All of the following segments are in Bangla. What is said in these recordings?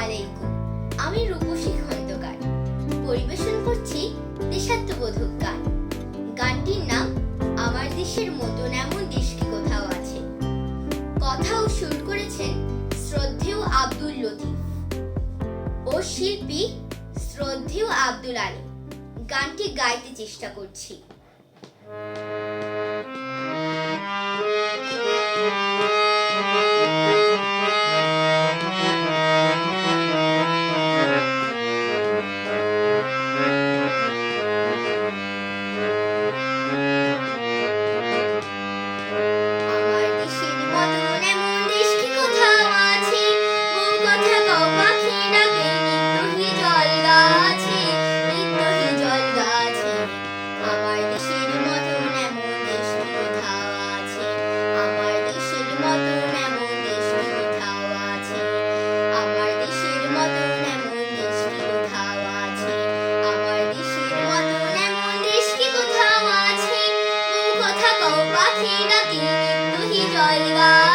আলাইকুম আমি রূপসী খন্দকার। পরিবেশন করছি দেশাত্মবোধক গান। গানটির নাম, আমার দেশের মতন এমন দেশ কি কোথাও আছে? কথাও শুরু করেছেন শ্রদ্ধেয় আব্দুল লতিফ। ও শিল্পী শ্রদ্ধেয় আব্দুল আলী। গানটি গাইতে চেষ্টা করছি। がきっとひどいわ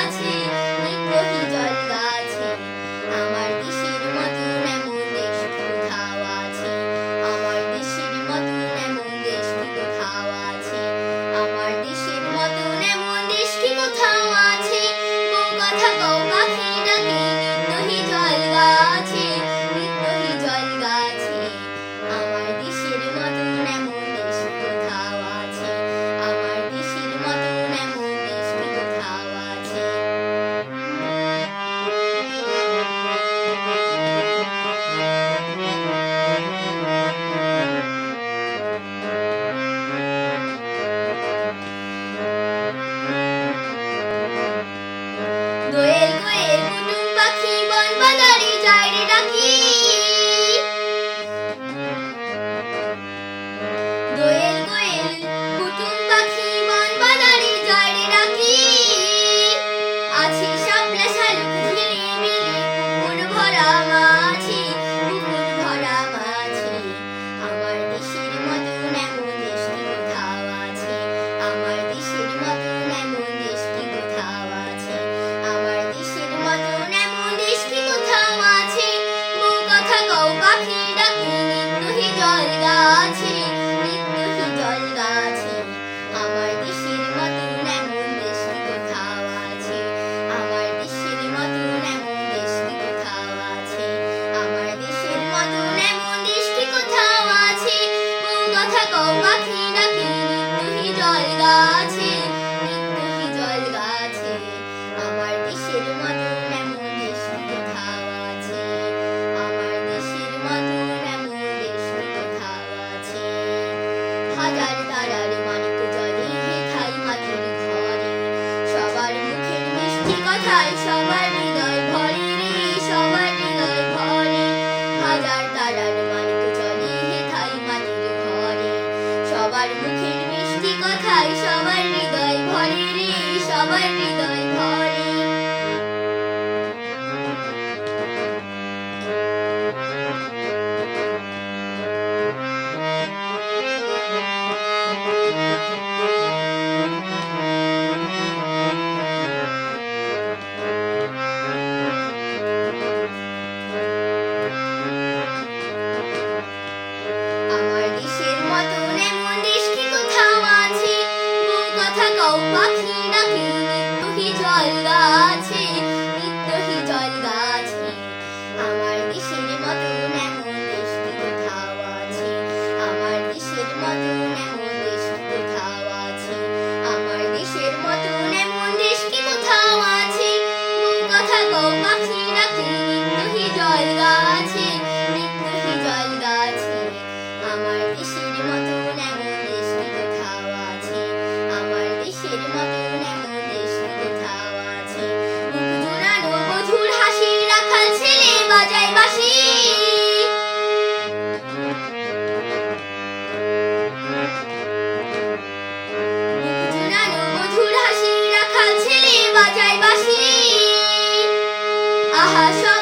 Noel. একটি কথাই সবার হৃদয় ভরে রে, সবার হৃদয় ভরে। হাজার তারার মানিত চলে হেথাই মাটির ঘরে। সবার মুখের মিষ্টি কথাই সবার হৃদয় ভরে রে, সবার হৃদয় 가셔.